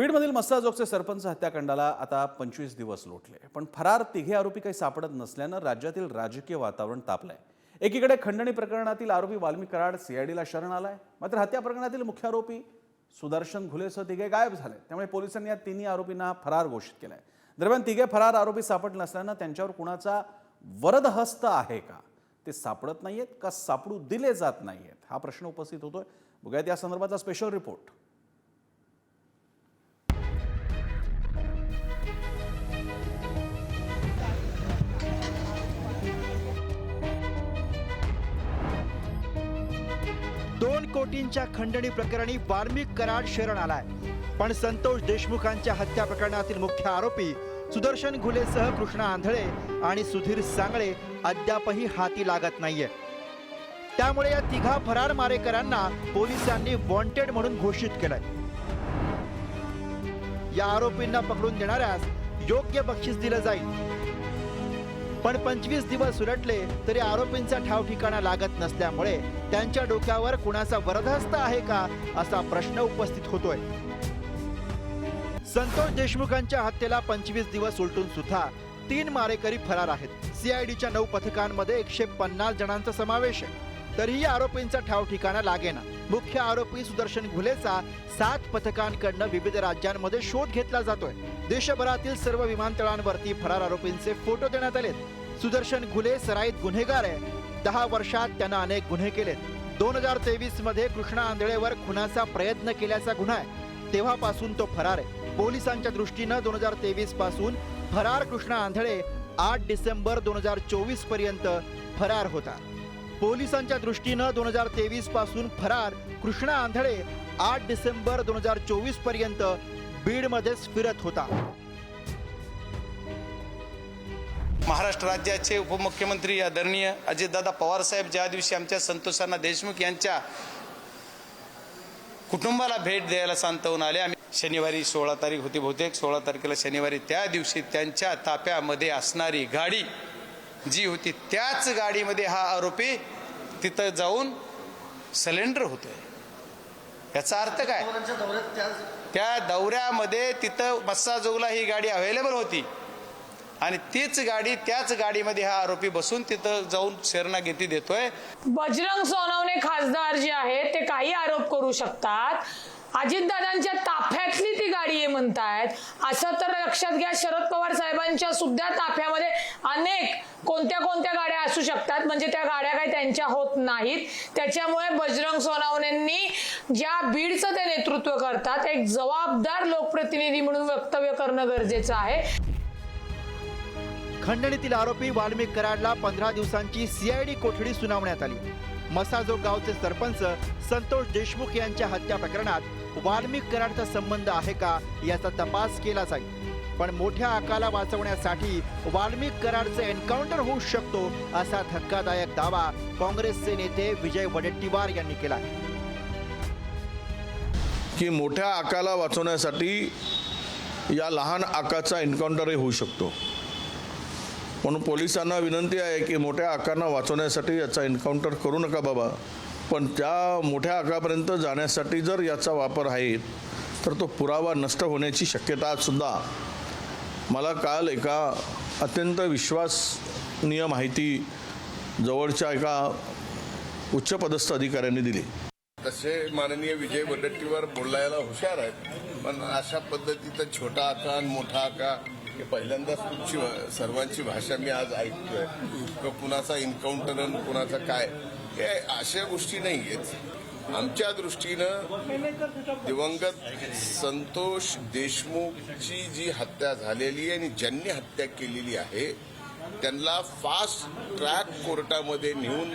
बीडमधील मस्साजोगचे सरपंच हत्याकांडाला आता पंचवीस दिवस लोटले. पण फरार तिघे आरोपी काही सापडत नसल्यानं राज्यातील राजकीय वातावरण तापलंय. एकीकडे खंडणी प्रकरणातील आरोपी वाल्मिक कराड सीआयडीला शरण आलाय. मात्र हत्या प्रकरणातील मुख्य आरोपी सुदर्शन घुलेसह तिघे गायब झाले त्यामुळे पोलिसांनी या तिन्ही आरोपींना फरार घोषित केलाय. दरम्यान तिघे फरार आरोपी सापडले नसल्यानं त्यांच्यावर कुणाचा वरदहस्त आहे का? ते सापडत नाहीयेत का सापडू दिले जात नाहीयेत? हा प्रश्न उपस्थित होतोय. बघूयात या संदर्भाचा स्पेशल रिपोर्ट कोटींच्या खंडणी प्रकरणी वाल्मिक कराड शरण आलाय. पण संतोष देशमुखांच्या हत्या प्रकरणातील मुख्य आरोपी सुदर्शन घुलेसह कृष्णा आंधळे आणि सुधीर सांगळे अद्यापही हाती लागत नाहीये. त्यामुळे या तिघा फरार मारेकरांना पोलिसांनी वॉन्टेड म्हणून घोषित केलंय. या आरोपींना पकडून देणाऱ्यास योग्य बक्षीस दिलं जाईल. पण पंचवीस दिवस उलटले तरी आरोपींचा ठाव ठिकाणा लागत नसल्यामुळे त्यांच्या डोक्यावर कुणाचा वरदहस्त आहे का असा प्रश्न उपस्थित होतोय. संतोष देशमुखांच्या हत्येला पंचवीस दिवस उलटून सुद्धा तीन मारेकरी फरार आहेत. सीआयडीच्या नऊ पथकांमध्ये एकशे पन्नास जणांचा समावेश आहे. तरीही आरोपींचा ठाव ठिकाणा लागेना. मुख्य आरोपी सुदर्शन घुलेचा सात पथकांकडनं विविध राज्यांमध्ये शोध घेतला जातोय. देशभरातील सर्व विमानतळांवरती फरार आरोपींचे फोटो देण्यात आलेत. सुदर्शन घुले सराईत गुन्हेगार आहे. दहा वर्षात त्यानं अनेक गुन्हे केलेत. दोन हजार तेवीसमध्ये कृष्णा आंधळेवर खुनाचा प्रयत्न केल्याचा गुन्हा आहे. तेव्हापासून तो फरार आहे. पोलिसांच्या दृष्टीनं दोन हजार तेवीसपासून फरार कृष्णा आंधळे आठ डिसेंबर दोन हजार चोवीसपर्यंत फरार होता. पोलिसांच्या दृष्टीनं दोन हजार तेवीसपासून फरार कृष्णा आंधळे आठ डिसेंबर दोन हजार चोवीसपर्यंत बीडमध्येच फिरत होता. महाराष्ट्र राज्याचे उपमुख्यमंत्री आदरणीय अजितदादा पवारसाहेब ज्या दिवशी आमच्या संतोषांना देशमुख यांच्या कुटुंबाला भेट द्यायला सांतवून आले आम्ही शनिवारी सोळा तारीख होती बहुतेक सोळा तारखेला शनिवारी त्या दिवशी त्यांच्या ताप्यामध्ये असणारी गाडी जी होती त्याच गाडीमध्ये हा आरोपी तिथं जाऊन सिलेंडर होतोय. याचा अर्थ काय? त्या दौऱ्यामध्ये तिथं मस्साजोगला ही गाडी अवेलेबल होती. आणि तीच गाडी त्याच गाडीमध्ये हा आरोपी बसून तिथं जाऊन शरणागती देतोय. बजरंग सोनवणे खासदार जे आहेत ते काही आरोप करू शकतात. अजितदादांच्या ताफ्यातली ती गाडी आहे म्हणतायत. असं तर लक्षात घ्या शरद पवार साहेबांच्या सुद्धा ताफ्यामध्ये अनेक कोणत्या कोणत्या गाड्या असू शकतात. म्हणजे त्या गाड्या काही त्यांच्या होत नाहीत. त्याच्यामुळे बजरंग सोनावणेंनी ज्या बीडचं ते नेतृत्व करतात एक जबाबदार लोकप्रतिनिधी म्हणून वक्तव्य करणं गरजेचं आहे. खंडणीतील आरोपी वाल्मिक कराडला पंधरा दिवसांची सीआयडी कोठडी सुनावण्यात आली. मसाजो गावचे सरपंच संतोष देशमुख यांच्या हत्या प्रकरणात वाल्मिक कराडचा संबंध आहे का याचा तपास केला जाईल. पण मोठ्या आकाला वाचवण्यासाठी वाल्मिक कराडचं एन्काउंटर होऊ शकतो असा धक्कादायक दावा काँग्रेसचे नेते विजय वडेट्टीवार यांनी केला की मोठ्या आकाला वाचवण्यासाठी या लहान आकाचा एन्काउंटरही होऊ शकतो. म्हणून पोलिसांना विनंती आहे की मोठ्या आकांना वाचवण्यासाठी याचा एन्काउंटर करू नका बाबा. पण त्या मोठ्या आकापर्यंत जाण्यासाठी जर याचा वापर आहे तर तो पुरावा नष्ट होण्याची शक्यता सुद्धा. मला काल एका अत्यंत विश्वासनीय माहिती जवळच्या एका उच्चपदस्थ अधिकाऱ्यांनी दिली. तसे माननीय विजय वडट्टीवर बोलायला हुशार आहेत पण अशा पद्धतीचं छोटा आका आणि मोठा आका हे पहिल्यांदाच तुमची सर्वांची भाषा मी आज ऐकतोय. किंवा कुणाचा एन्काउंटर आणि कुणाचा काय? हे अशा गोष्टी नाही आहेत आमच्या दृष्टीनं दिवंगत संतोष देशमुखची जी हत्या झालेली आहे आणि ज्यांनी हत्या केलेली आहे त्यांना फास्ट ट्रॅक कोर्टामध्ये नेऊन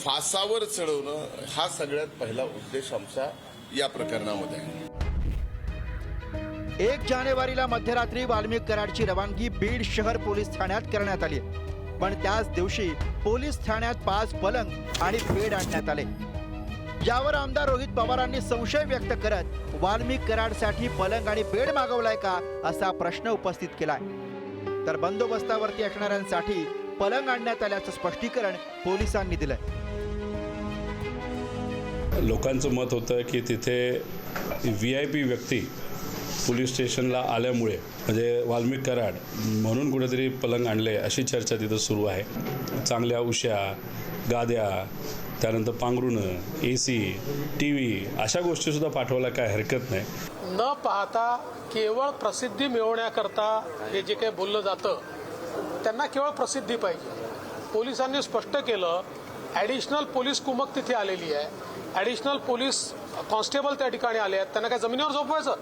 फासावर चढवणं हा सगळ्यात पहिला उद्देश आमचा या प्रकरणामध्ये आहे. एक जानेवारीला मध्यरात्री वाल्मिक कराडची रवानगी बीड शहर पोलीस ठाण्यात करण्यात आली. पण त्याच दिवशी पोलीस ठाण्यात पाच पलंग आणि बेड आणण्यात आले. यावर आमदार रोहित पवारांनी संशय व्यक्त करत वाल्मिक कराडसाठी पलंग आणि बेड मागवलाय का असा प्रश्न उपस्थित केलाय. तर बंदोबस्तावरती असणाऱ्यांसाठी पलंग आणण्यात आल्याचं स्पष्टीकरण पोलिसांनी दिलंय. लोकांचं मत होतं की तिथे व्ही आय पी व्यक्ती पोलीस स्टेशनला आल्यामुळे म्हणजे वाल्मिक कराड म्हणून कुठेतरी पलंग आणले अशी चर्चा तिथं सुरू आहे. चांगल्या उश्या गाद्या त्यानंतर पांघरुणं ए सी टी व्ही अशा गोष्टीसुद्धा पाठवायला काय हरकत नाही. न पाहता केवळ प्रसिद्धी मिळवण्याकरता हे जे काही बोललं जातं त्यांना केवळ प्रसिद्धी पाहिजे. पोलिसांनी स्पष्ट केलं ॲडिशनल पोलीस कुमक तिथे आलेली आहे. ॲडिशनल पोलीस कॉन्स्टेबल त्या ठिकाणी आले आहेत. त्यांना काय जमिनीवर झोपवायचं?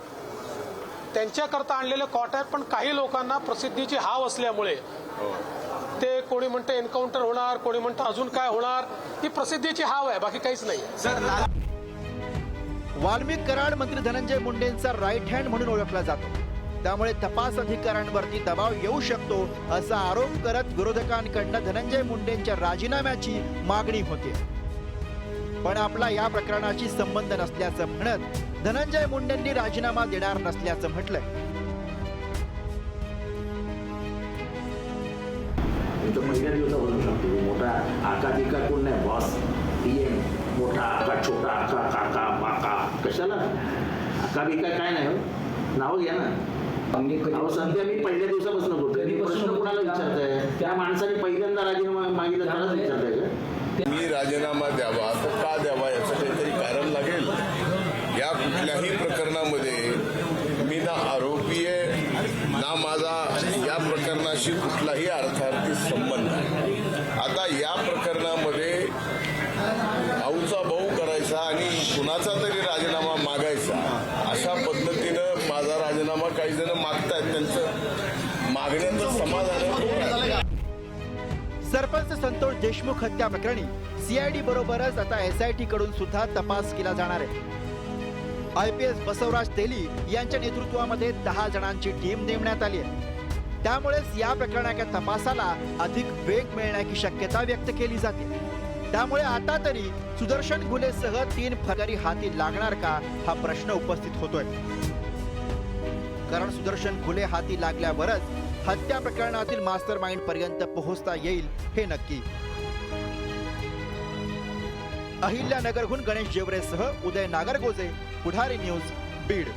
त्यांच्याकरता आणलेले कॉट आहेत पण काही लोकांना प्रसिद्धीची हाव असल्यामुळे. ते कोणी म्हणतं एन्काउंटर होणार कोणी म्हणतं अजून काय होणार ही प्रसिद्धीची हाव आहे बाकी काहीच नाही. वाल्मिक कराड मंत्री धनंजय मुंडेंचा राईट हँड म्हणून ओळखला जातो. त्यामुळे तपास अधिकाऱ्यांवरती दबाव येऊ शकतो असा आरोप करत विरोधकांकडनं धनंजय मुंडेंच्या राजीनाम्याची मागणी होते. पण आपला या प्रकरणाशी संबंध नसल्याचं म्हणत धनंजय मुंडेंनी राजीनामा देणार नसल्याचं म्हटलंय. मी तर पहिल्या दिवसापासून सांगतो मोठा आका बिका कोण नाही बॉस पीएम मोठा आका छोटा आका काका बाका. कशाला? आका बिका काय नाही हो? नाव घ्या ना. अहो सध्या मी पहिल्या दिवसापासून बोलतोय. मी प्रश्न कोणाला विचारताय? त्या माणसाने पहिल्यांदा राजीनामा मागितला त्यालाच विचारताय का? मी राजीनामा द्यावा तर का द्यावा याचं काहीतरी कारण लागेल. या कुठल्याही प्रकरणामध्ये मी ना आरोपी आहे ना माझा या प्रकरणाशी कुठलाही अर्थार्थी संबंध आहे आता या प्रकरणामध्ये भाऊचा भाऊ करायचा आणि कुणाचा तरी राजीनामा मागायचा अशा पद्धतीनं माझा राजीनामा काही जण मागतायत. त्यांचं मागण्याचं समाधान सरपंच संतोष देशमुख हत्या प्रकरणी सीआयडी बरोबरच आता एसआयटी कडून सुद्धा तपास केला जाणार आहे. I P S Basavaraj Teli यांच्या नेतृत्वामध्ये दहा जणांची टीम नेमण्यात आली आहे. त्यामुळेच या प्रकरणाच्या तपासाला अधिक वेग मिळण्याची शक्यता व्यक्त केली जाते. त्यामुळे आता तरी सुदर्शन गुलेसह तीन फगारी हाती लागणार का हा प्रश्न उपस्थित होतोय. कारण सुदर्शन खुले हाती लागल्यावरच हत्या प्रकरणातील मास्टर माइंड पर्यंत पोहोचता येईल हे नक्की. अहिल्यानगरहून गणेश जेवरेसह उदय नागरगोजे पुढारी न्यूज बीड.